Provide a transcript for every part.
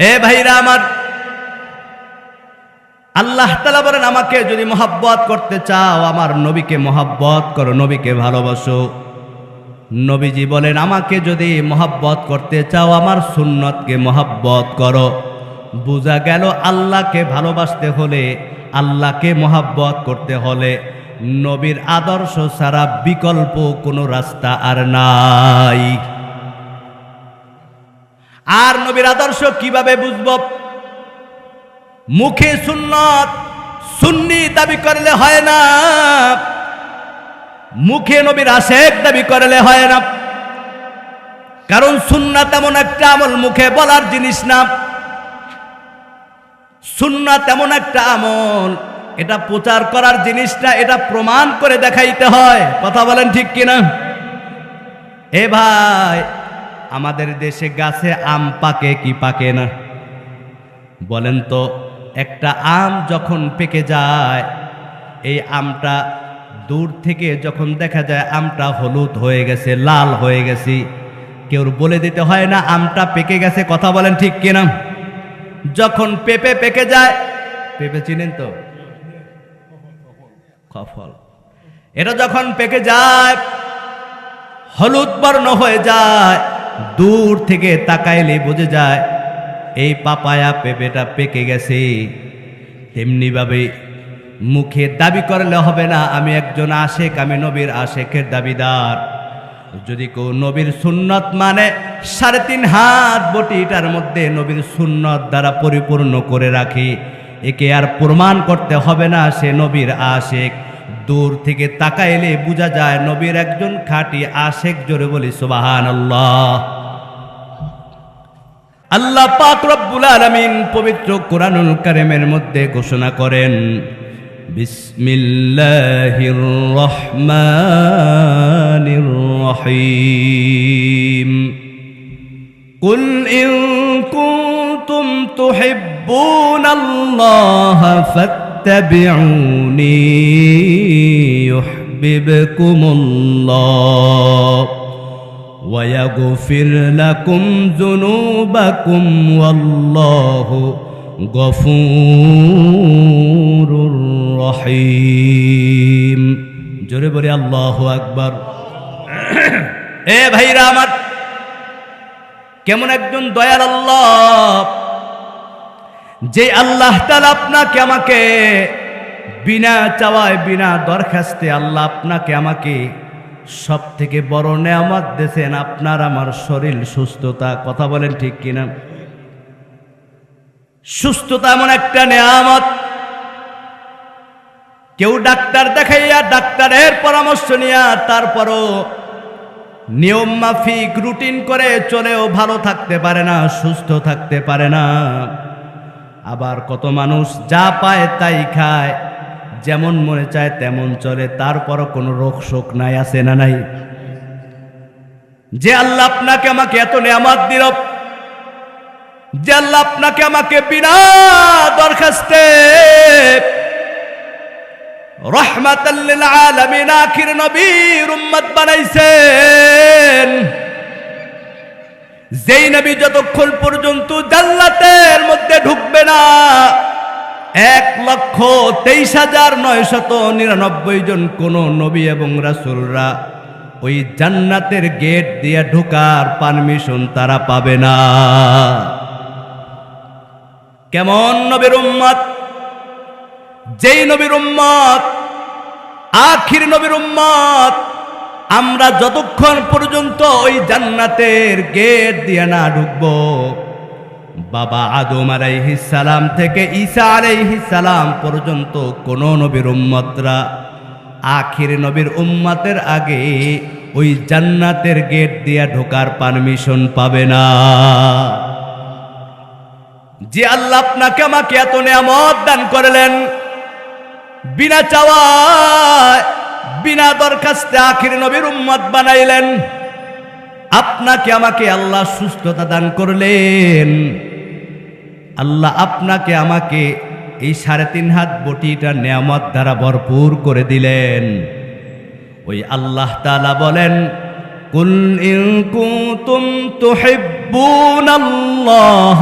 এ ভাইরা আমার, আল্লাহ তালা বলেন, আমাকে যদি মহাব্বত করতে চাও, আমার নবীকে মহাব্বত করো, নবীকে ভালোবাসো। নবীজি বলেন, আমাকে যদি মহাব্বত করতে চাও, আমার সুন্নতকে মহাব্বত করো। বোঝা গেল, আল্লাহকে ভালোবাসতে হলে, আল্লাহকে মহাব্বত করতে হলে, নবীর আদর্শ ছাড়া বিকল্প কোনো রাস্তা আর নাই। আর নবীর আদর্শ কীভাবে বুঝব? মুখে সুন্নত, সুন্নি দাবি করলে হয় না। মুখে নবীর আশেক দাবি করলে হয় না। কারণ সুন্নাত তেমন একটা আমল মুখে বলার জিনিস না। সুন্নাত তেমন একটা আমল, এটা প্রচার করার জিনিসটা এটা প্রমাণ করে দেখাইতে হয়। কথা বলেন ঠিক কিনা? এ ভাই আমাদের দেশে গাছে আম পাকে কি পাকে না? বলেন তো, একটা আম যখন পেকে যায়, এই আমটা দূর থেকে যখন দেখা যায় আমটা হলুদ হয়ে গেছে, লাল হয়ে গেছে, কেউ বলে দিতে হয় না আমটা পেকে গেছে, কথা বলেন ঠিক কিনা? যখন পেঁপে পেকে যায়, পেঁপে চিনেন তো? কফল। এটা যখন পেকে যায়, হলুদ বর্ণ হয়ে যায় দূর থেকে তাকাইলে বোঝে যায়, এই পাপায়া পেঁপেটা পেকে গেছে। তেমনিভাবে মুখে দাবি করলে হবে না, আমি একজন আশেক, আমি নবীর আশেকের দাবিদার। যদি কেউ নবীর সুন্নত মানে সাড়ে তিন হাত বটিটার মধ্যে নবীর সুন্নত দ্বারা পরিপূর্ণ করে রাখি, একে আর প্রমাণ করতে হবে না, সে নবীর আশেক। দূর থেকে তাকাইলে বোঝা যায় নবীর একজন খাটি আশেক জোরে বলি সুবাহান আল্লাহ আল্লাহ পাক রব্বুল আলামিন পবিত্র কোরআনুল কারিমের মধ্যে ঘোষণা করেন বিসমিল্লাহির রহমানির রহিম কুল ইন কুনতুম তুহিব্বুনাল্লাহ ফাত فاتبعوني يحببكم الله ويغفر لكم ذنوبكم والله غفور رحيم জোরে বলে আল্লাহ আকবার এ ভাইরা আমার কেমন একজন দয়াল আল্লাহ যে আল্লাহ তাআলা আপনাকে আমাকে বিনা চাওয়ায়, বিনা দরখাস্তে আল্লাহ আপনাকে আমাকে সব থেকে বড় নেয়ামত দিয়েছেন, আপনার আমার শরীর সুস্থতা, কথা বলেন ঠিক কিনা? সুস্থতা এমন একটা নেয়ামত। কেউ ডাক্তার দেখাইয়া ডাক্তারের পরামর্শ নিয়া তারপরও নিয়ম মাফিক রুটিন করে চলেও ভালো থাকতে পারে না, সুস্থ থাকতে পারে না। আবার কত মানুষ যা পায় তাই খায়। যেমন মনে চায় তেমন চলে, তারপরও কোনো রোগ শোক নাই, আছে না নাই? যে আল্লাহ আপনাকে আমাকে এত নেয়ামত দিল, যে আল্লাহ আপনাকে আমাকে বিনা দরখাস্তে রহমাতাল্লিল আলামিন, আখির নবীর উম্মত বানাইছেন। যেই নবী যতক্ষণ পর্যন্ত জান্নাতের মধ্যে ঢুকবে না, এক লক্ষ তেইশ হাজার নয় শত নিরানব্বই জন কোন নবী এবং রাসুলরা ওই জান্নাতের গেট দিয়ে ঢোকার পারমিশন তারা পাবে না। কেমন নবীর উম্মত? যেই নবীর উম্মত, আখির নবীর উম্মত আমরা যতক্ষণ পর্যন্ত ওই জান্নাতের গেট দিয়ে না ঢুকবো, বাবা আদম সালাম থেকে ঈসা সালাম পর্যন্ত কোন নবীর উম্মতরা, আখির নবীর উম্মতের আগে ওই জান্নাতের গেট দিয়ে ঢোকার পারমিশন পাবে না। যে আল্লাহ আপনাকে আমাকে এত নিয়ামত দান করলেন, বিনা চাওয়ায় বিনা দরখাস্তে আখির নবীর উম্মত বানাইলেন। আপনাকে আমাকে আল্লাহ সুস্থতা দান করলেন। আল্লাহ আপনাকে আমাকে এই সাড়ে তিন হাত বটিটা নিয়ামত দ্বারা ভরপুর করে দিলেন। ওই আল্লাহ তালা বলেন, কুল ইন তুহিব্বুন আল্লাহ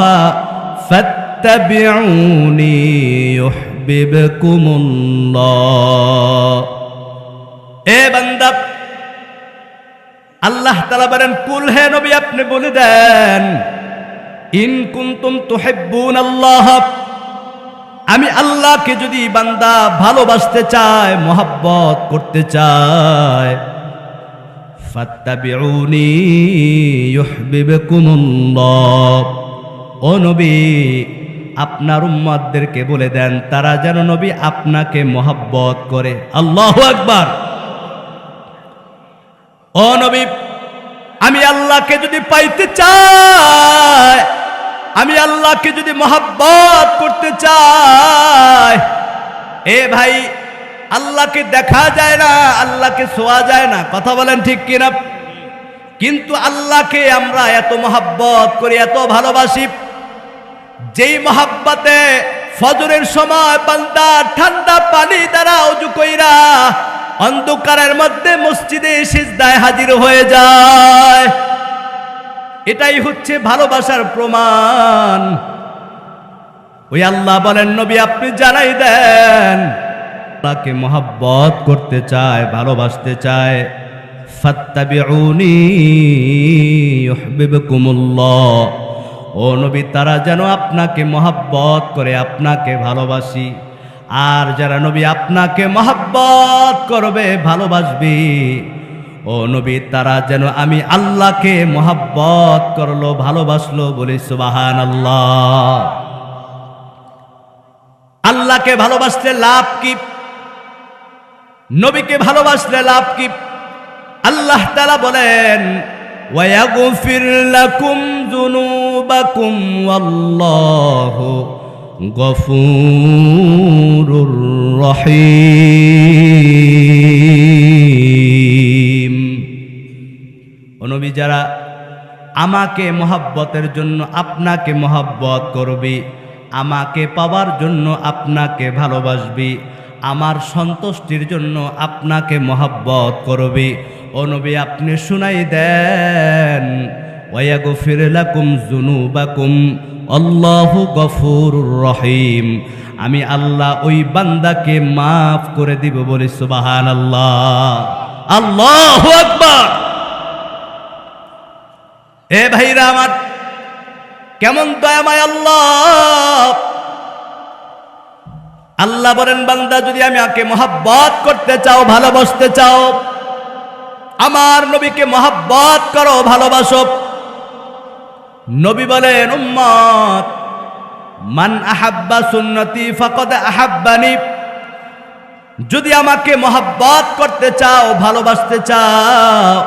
ফাত্তাবিউনি ইউহিব্বুকুমুল্লাহ। হে বান্দা, আল্লাহ তালা বলেন, কুল হে নবী, আপনি বলে দেন, ইন কুন্তুম তোহেব্বুন আল্লাহ আমি আল্লাহকে যদি বান্দা ভালোবাসতে চায়, মোহাব্বত করতে চায় ও নবী, আপনার উম্মাদদেরকে বলে দেন, তারা যেন নবী আপনাকে মোহাব্বত করে। আল্লাহ আকবার। ও নবী, আমি আল্লাহকে যদি পাইতে চাই, আমি আল্লাহকে যদি মহাব্বত করতে চাই, এ ভাই, আল্লাহকে দেখা যায় না, আল্লাহকে শোয়া যায় না, কথা বলেন ঠিক কিনা? কিন্তু আল্লাহকে আমরা এত মহাব্বত করি, এত ভালোবাসি, যেই মহাব্বতে ফজরের সময় বান্দা ঠান্ডা পানি দ্বারা অজু কইরা অন্ধকারের মধ্যে মসজিদে সিজদায় হাজির হয়ে যায়। এটাই হচ্ছে ভালোবাসার প্রমাণ। ওই আল্লাহ বলেন, নবী, আপনি জানাই দেন, তাকে মহাব্বত করতে চায়, ভালোবাসতে চায়। ও নবী, তারা যেন আপনাকে মহাব্বত করে, আপনাকে ভালোবাসি। আর যারা নবী আপনাকে মহাব্বত করবে, ভালোবাসবে, ও নবী, তারা যেন আমি আল্লাহকে মহাব্বত করল, ভালোবাসলো বলে সুবাহান আল্লাহ আল্লাহকে ভালোবাসলে লাভ কি? নবীকে ভালোবাসলে লাভ কি? আল্লাহ তালা বলেন, ওয়াগফির লাকুম জুনুবাকুম আল্লাহ গফুর রহিম। অনবী যারা আমাকে মহাব্বতের জন্য আপনাকে মহাব্বত করবি, আমাকে পাওয়ার জন্য আপনাকে ভালোবাসবি, আমার সন্তুষ্টির জন্য আপনাকে মহাব্বত করবি অনবী আপনি শুনাই দেন ওয়াগো ফিরেলাকুম জুনু বাকুম আল্লাহু গফুর রহিম। আমি আল্লাহ ওই বান্দাকে মাফ করে দিব বলি সুবহানাল্লাহ। আল্লাহ আকবার। এ ভাইরা আমার, কেমন দয়াময় আল্লাহ। আল্লাহ বলেন, বান্দা, যদি আমি আকে মহাব্বত করতে চাও, ভালোবাসতে চাও, আমার নবীকে মহাব্বত করো, ভালোবাসো। নবী বলেন, উম্মত, মান আহাব্বা সুন্নতি ফকদ আহাব্বানি। যদি আমাকে মহাব্বত করতে চাও, ভালোবাসতে চাও,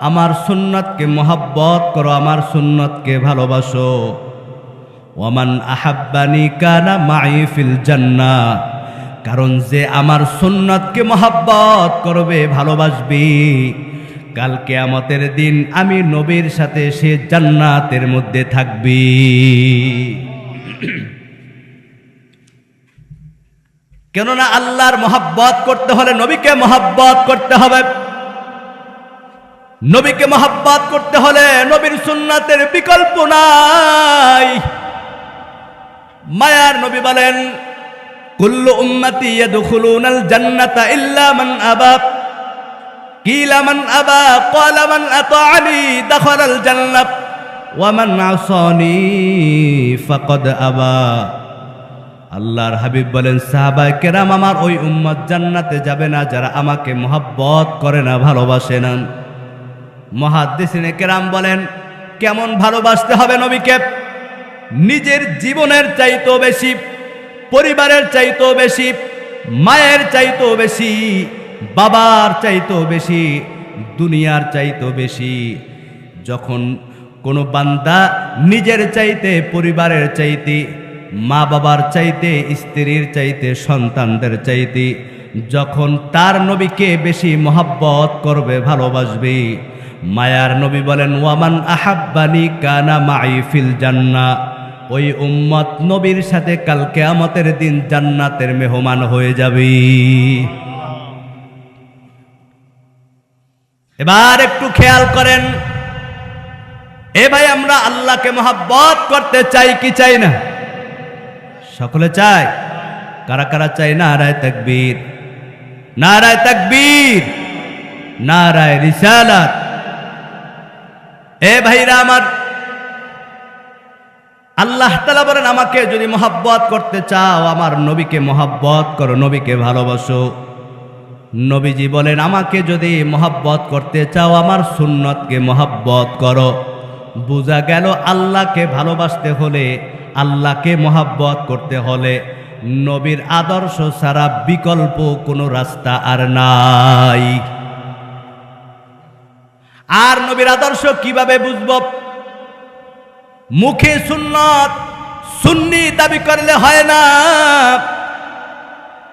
আমার সুন্নতকে মহাব্বত করো, আমার সুন্নতকে ভালোবাসো। ওমান আহাব্বানি কানা মাই ফিল জান্না। কারণ যে আমার সুন্নতকে মহাব্বত করবে, ভালোবাসবি। কালকে আমাদের দিন আমি নবীর সাথে সে জান্নাতের মধ্যে থাকবি। কেননা আল্লাহর মহাব্বত করতে হলে নবীকে মহাব্বত করতে হবে। নবীকে মহাব্বত করতে হলে নবীর সুন্নাতের বিকল্প নাই। মায়ার নবী বলেন, কুল্লু উম্মতি ইয়াদখুলুনাল জান্নাতা ইল্লা মান আবা মান আবা, ক্বালা মান আতাআনি দাখালাল জান্নাত ওয়া মান আসানি, ফাকাদ আবা। আল্লাহর হাবিব বলেন, সাহাবায়ে কেরাম আমার ওই উম্মত জান্নাতে যাবে না যারা আমাকে মহাব্বত করে না, ভালোবাসে না। মহাদ্দেশিনে কেরাম বলেন, কেমন ভালোবাসতে হবে নবীকে? নিজের জীবনের চাইতেও বেশি, পরিবারের চাইতেও বেশি, মায়ের চাইতেও বেশি বাবার চাইতেও বেশি, দুনিয়ার চাইতেও বেশি। যখন কোনো বান্দা নিজের চাইতে, পরিবারের চাইতে, মা বাবার চাইতে, স্ত্রীর চাইতে, সন্তানদের চাইতে, যখন তার নবীকে বেশি মহাব্বত করবে, ভালোবাসবে, মায়ার নবী বলেন, ওয়ামান আহাব্বানি কানা মাই ফিল জান্না। ওই উম্মত নবীর সাথে কালকে কেয়ামতের দিন জান্নাতের মেহমান হয়ে যাবে। এবার একটু খেয়াল করেন। এ ভাই, আমরা আল্লাহকে মহাব্বত করতে চাই, কি চাই না? সকলে চাই কারা কারা চাই নারায় তাকবীর। নারায় তাকবীর। নারায় রিসালাত। এ ভাইরা আমার, আল্লাহ তালা বলেন, আমাকে যদি মহাব্বত করতে চাও, আমার নবীকে মহাব্বত করো, নবীকে ভালোবাসো। নবীজি বলেন, আমাকে যদি মহাব্বত করতে চাও, আমার সুন্নতকে মহাব্বত করো। বোঝা গেল, আল্লাহকে ভালোবাসতে হলে, আল্লাহকে মহাব্বত করতে হলে নবীর আদর্শ ছাড়া বিকল্প কোনো রাস্তা আর নাই। আর নবীর আদর্শ কীভাবে বুঝব? মুখে সুন্নত, সুন্নি দাবি করলে হয় না।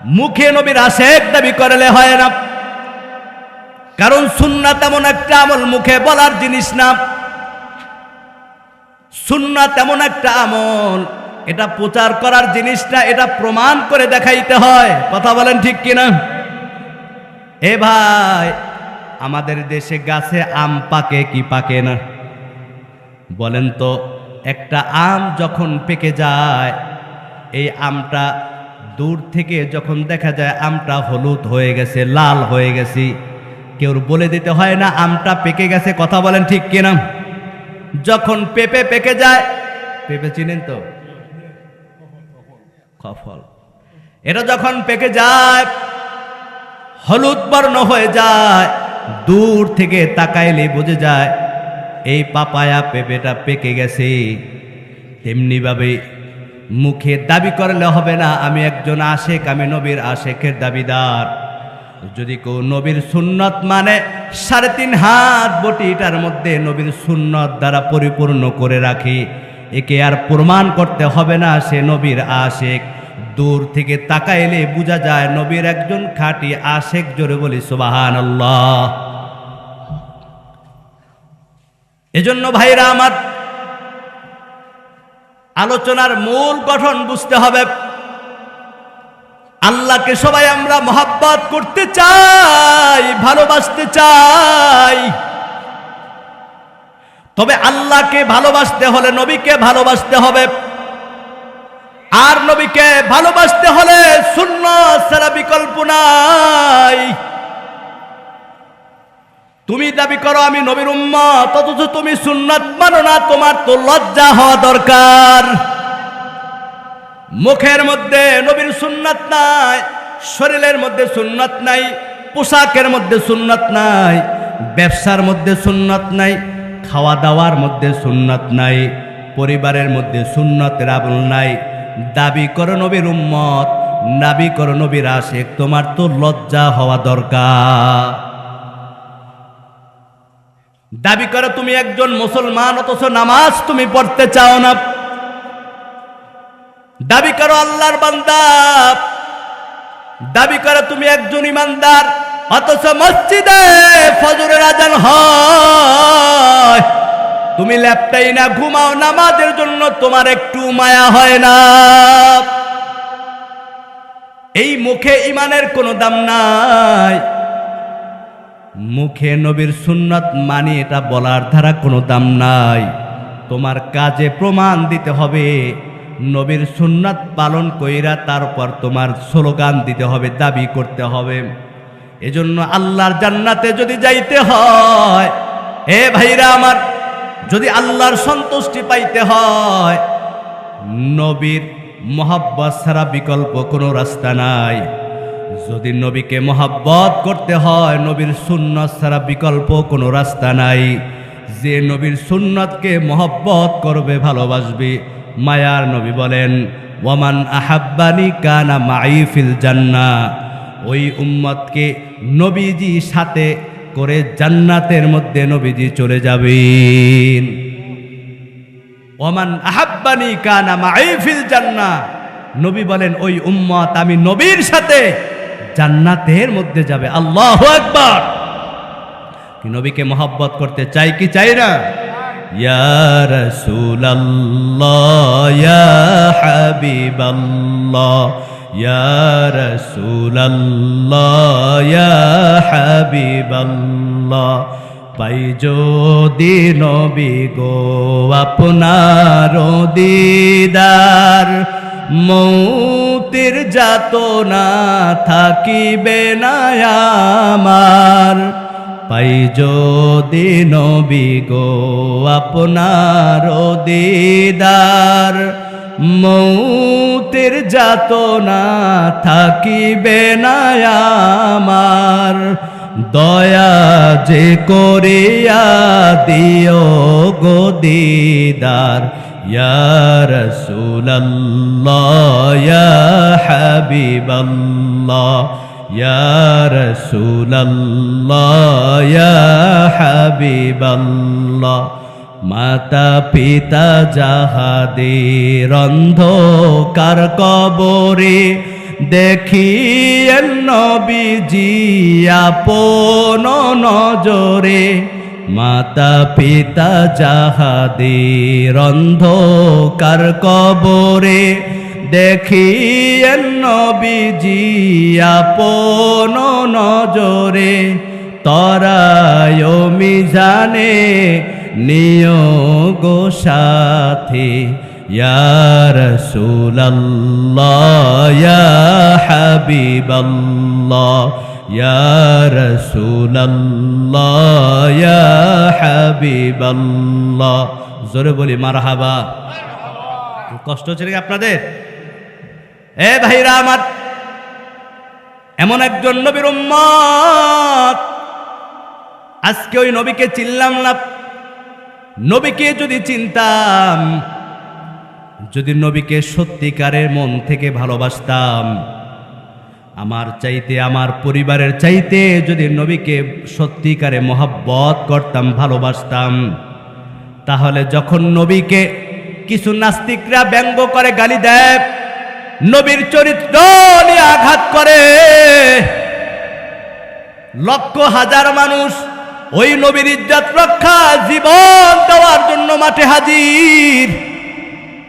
মুখে নবীর আশেক দাবি করলে হয় না। কারণ সুন্নাত তেমন একটা আমল, মুখে বলার জিনিস না। সুন্নাত তেমন একটা আমল, এটা প্রচার করার জিনিসটা এটা প্রমাণ করে দেখাইতে হয়। কথা বলেন ঠিক কিনা? এ ভাই, আমাদের দেশে গাছে আম পাকে কি পাকে না? বলেন তো, একটা আম যখন পেকে যায়, এই আমটা দূর থেকে যখন দেখা যায় আমটা হলুদ হয়ে গেছে, লাল হয়ে গেছে, কেউ বলে দিতে হয় না আমটা পেকে গেছে, কথা বলেন ঠিক কিনা? যখন পেঁপে পেকে যায়, পেঁপে চিনেন তো? ফল এটা যখন পেকে যায়, হলুদ বর্ণ হয়ে যায়, দূর থেকে তাকাইলে বোঝে যায়, এই পাপায়া পেঁপেটা পেকে গেছে। তেমনিভাবে মুখে দাবি করলে হবে না, আমি একজন আশেক, আমি নবীর আশেকের দাবিদার। যদি কেউ নবীর সুন্নত মানে সাড়ে তিন হাত বটিটার মধ্যে নবীর সুন্নত দ্বারা পরিপূর্ণ করে রাখি, একে আর প্রমাণ করতে হবে না সে নবীর আশেক। দূর থেকে তাকাইলে বোঝা যায় নবীর একজন খাঁটি আশেক, জোরে বলি সুবাহান আল্লাহ এজন্য ভাইরা, আমার আলোচনার মূল গঠন বুঝতে হবে। আল্লাহকে সবাই আমরা মহাব্বত করতে চাই, ভালোবাসতে চাই। তবে আল্লাহকে ভালোবাসতে হলে নবীকে ভালোবাসতে হবে। আর নবীকে ভালোবাসতে হলে শূন্য ছাড়া বিকল্প নাই। তুমি দাবি করো আমি নবীর উম্মত, অথচ তুমি সুন্নত মানো না, তোমার তো লজ্জা হওয়া দরকার। মুখের মধ্যে নবীর সুন্নাত নাই, শরীরের মধ্যে সুন্নাত নাই, পোশাকের মধ্যে সুন্নাত নাই, ব্যবসার মধ্যে সুন্নাত নাই খাওয়া দাওয়ার মধ্যে সুন্নাত নাই, পরিবারের মধ্যে সুন্নতের আমল নাই। দাবি করো নবীর উম্মত, দাবি করো নবীর আশেক, তোমার তো লজ্জা হওয়া দরকার। দাবি করো, তুমি একজন মুসলমান, অথচ নামাজ তুমি পড়তে চাও না। দাবি করো, আল্লাহর বান্দা। দাবি করো, তুমি একজন ইমানদার, অথচ মসজিদে ফজরের আজান হয়। তুমি ল্যাপটাই না, ঘুমাও, নামাজের জন্য তোমার একটু মায়া হয় না। এই মুখে ইমানের কোনো দাম নাই। মুখে নবীর সুন্নত মানি এটা বলার ধারা কোনো দাম নাই। তোমার কাজে প্রমাণ দিতে হবে। নবীর সুন্নাত পালন কইরা তারপর তোমার স্লোগান দিতে হবে, দাবি করতে হবে। এজন্য আল্লাহর জান্নাতে যদি যাইতে হয় এ ভাইরা আমার, যদি আল্লাহর সন্তুষ্টি পাইতে হয়, নবীর মহাব্বত ছাড়া বিকল্প কোনো রাস্তা নাই। যদি নবীকে মহাব্বত করতে হয়, নবীর সুন্নত ছাড়া বিকল্প কোনো রাস্তা নাই। যে নবীর সুন্নতকে মহব্বত করবে, ভালোবাসবে, মায়ার নবী বলেন, ওয়ামান আহাব্বানি কানা মাইফিল জান্না ওই উম্মতকে নবীজি সাথে করে জান্নাতের মধ্যে নবীজি চলে যাবেন। ওমান আহাব্বানি কানা মাইফিল জান্না নবী বলেন, ওই উম্মত আমি নবীর সাথে জান্নাতের মধ্যে যাবে। আল্লাহ একবার কি নবীকে মহব্বত করতে চাই কি চাই না? পাই যদি নবী গো আপনার দিদার মৌতির যাত না থাকিবে না আমার। পাই যদি নবী গো আপনার দিদার, মৌতের যাত না থাকিবে না আমার। দয়া যে করিয়া দিও গো দিদার ইয়া রাসূলুল্লাহ ইয়া হাবিবাল্লাহ মাতা পিতা যাহাদের অন্ধকার কবরে দেখিয়েন নবীজি আপন নজরে। মাতা পিতা যাহাদের অন্ধকার কবরে দেখিয়েন নবীজি আপন নজরে তরায় মিজানে নিয়োগ সাথে। ইয়ার সুল্লাহ হাবিবাল্লাহ। ইয়ার সুল্লাহ হাবিবাল্লাহ জোরে বলি মারহাবা। কষ্ট হচ্ছে নাকি আপনাদের? এ ভাইরা আমার এমন একজন নবীর উম্মত। আজকে ওই নবীকে চিনলাম না। নবীকে যদি চিনতাম যদি নবীকে সত্যিকারের মন থেকে ভালোবাসতাম আমার চাইতে, আমার পরিবারের চাইতে যদি নবীকে সত্যিকারে মহাব্বত করতাম, ভালোবাসতাম, তাহলে যখন নবীকে কিছু নাস্তিকরা ব্যঙ্গ করে গালি দেয়, নবীর চরিত্র নিয়ে আঘাত করে। লক্ষ হাজার মানুষ ওই নবীর ইজ্জত রক্ষা জীবন দেওয়ার জন্য মাঠে হাজির।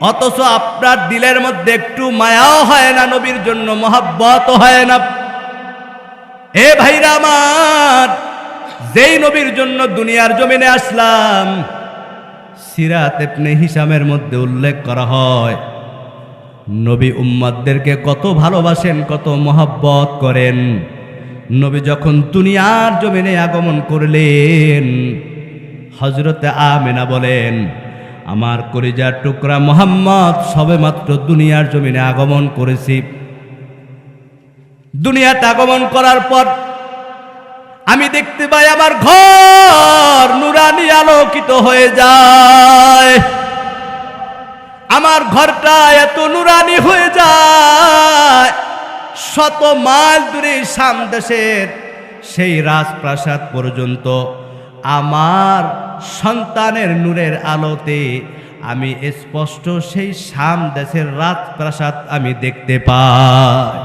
অথচ আপনার দিলের মধ্যে একটু মায়াও হয় না, নবীর জন্য মহাব্বত হয় না। এ ভাইরা আমার, যেই নবীর জন্য দুনিয়ার জমিনে আসলাম, সিরাত এপনে হিসামের মধ্যে উল্লেখ করা হয়, নবী উম্মাদদেরকে কত ভালোবাসেন, কত মহাব্বত করেন। নবী যখন দুনিয়ার জমিনে আগমন করলেন হজরতে আমেনা বলেন আমার কলিজার টুকরা মোহাম্মদ সবে মাত্র দুনিয়ার জমিনে আগমন করেছি। দুনিয়াতে আগমন করার পর আমি দেখতে পাই আমার ঘর নুরানি আলোকিত হয়ে যায়। আমার ঘরটা এত নুরানি হয়ে যায়, শত মাইল দূরে সাম দেশের সেই রাজপ্রাসাদ পর্যন্ত আমার সন্তানের নূরের আলোতে আমি স্পষ্ট সেই সাম দেশের রাজপ্রাসাদ আমি দেখতে পাই।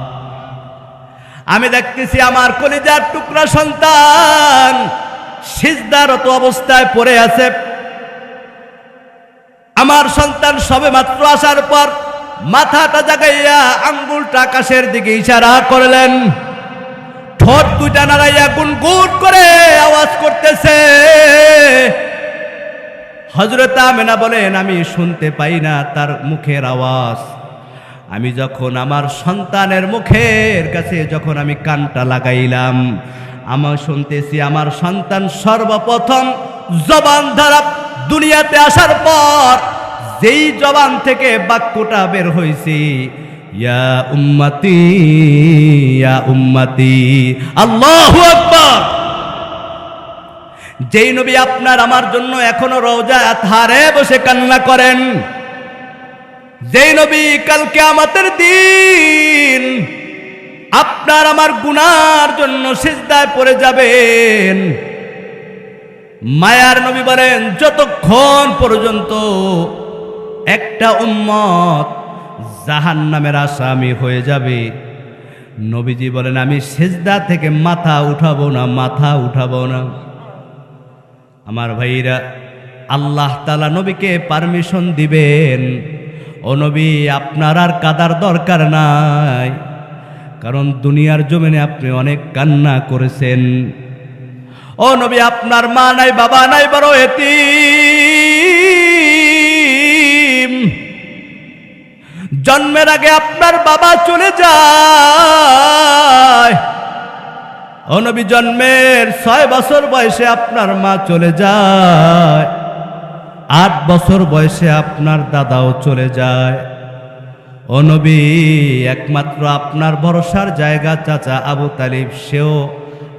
আমি দেখতেছি আমার কলিজার টুকরা সন্তান সিজদারত অবস্থায় পড়ে আছে। আমার সন্তান সবে মাত্র আসার পর মাথাটা জাগাইয়া আঙ্গুলটা আকাশের দিকে ইশারা করলেন। ঠোঁট দুইটা নাড়াইয়া গুনগুন করে আওয়াজ করতেছে। হজরত আমেনা বলেন, আমি শুনতে পাই না তার মুখের আওয়াজ। আমি যখন আমার সন্তানের মুখের কাছে যখন আমি কানটা লাগাইলাম, আমার শুনতেছি আমার সন্তান সর্বপ্রথম জবান দ্বারা দুনিয়াতে আসার পর যেই জবান থেকে বাক্যটা বের হয়েছে ইয়া উম্মতি ইয়া উম্মতি। আল্লাহু আকবার। যেই নবী আপনার আমার জন্য এখনও রওজা আতহারে বসে কান্না করেন, যেই নবী কালকে আমাদের দিন আপনার আমার গুনার জন্য সিজদায় পড়ে যাবেন। মায়ার নবী বলেন, যতক্ষণ পর্যন্ত একটা উম্মত জাহান নামের আসামি হয়ে যাবে। নবীজি বলেন, আমি সেজদা থেকে মাথা উঠাবো না, মাথা উঠাবো না। আমার ভাইরা, আল্লাহ তালা নবীকে পারমিশন দিবেন। ও নবী, আপনার আর কাদার দরকার নাই, কারণ দুনিয়ার জমিনে আপনি অনেক কান্না করেছেন। ও নবী, আপনার মা নাই, বাবা নাই, বড় এতিম। জন্মের আগে আপনার বাবা চলে যায়। ও নবী, জন্মের ছয় বছর বয়সে আপনার মা চলে যায়। আট বছর বয়সে আপনার দাদাও চলে যায়। ও নবী, একমাত্র আপনার ভরসার জায়গা চাচা আবু তালিব, সেও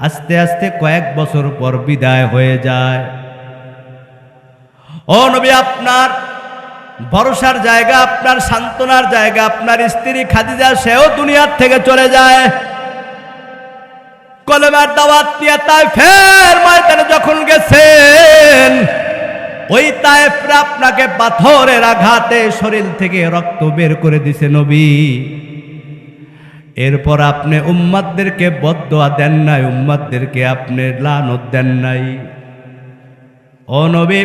আস্তে আস্তে কয়েক বছর পর বিদায় হয়ে যায়। ও নবী, আপনার ভরসার জায়গা আপনার, সান্ত্বনার জায়গা আপনার। স্ত্রী খাদিজা, সেও দুনিয়ার থেকে চলে যায়। কলেমার দাওয়াত নিয়ে তাই ফের ময়দানে যখন গেছেন, ওই তায়েফরা আপনাকে পাথরের আঘাতে শরীর থেকে রক্ত বের করে দিছে নবী। এরপর আপনি উম্মাদদেরকে বদোয়া দেন নাই, উম্মাদদেরকে আপনি লানত দেন নাই। ও নবী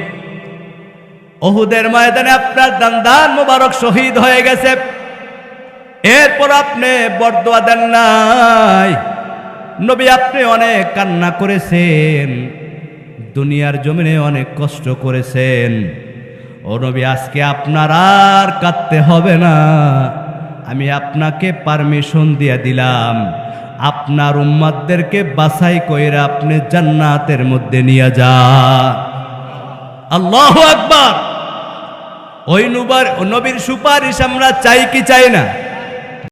অহুদের ময়দানে আপনার দান্দান মোবারক শহীদ হয়ে গেছে। এরপর আপনি বরদোয়া দেন নাই। নবী, আপনি অনেক কান্না করেছেন, দুনিয়ার জমিনে অনেক কষ্ট করেছেন। ও নবী, আজকে আপনার আর কাঁদতে হবে না। আমি আপনাকে পারমিশন দিয়ে দিলাম। আপনার উম্মাদদেরকে বাছাই কইরা আপনি জান্নাতের মধ্যে নিয়ে যা। আল্লাহ আকবার। ওই নুবার সুপারিশ আমরা চাই কি চাই না?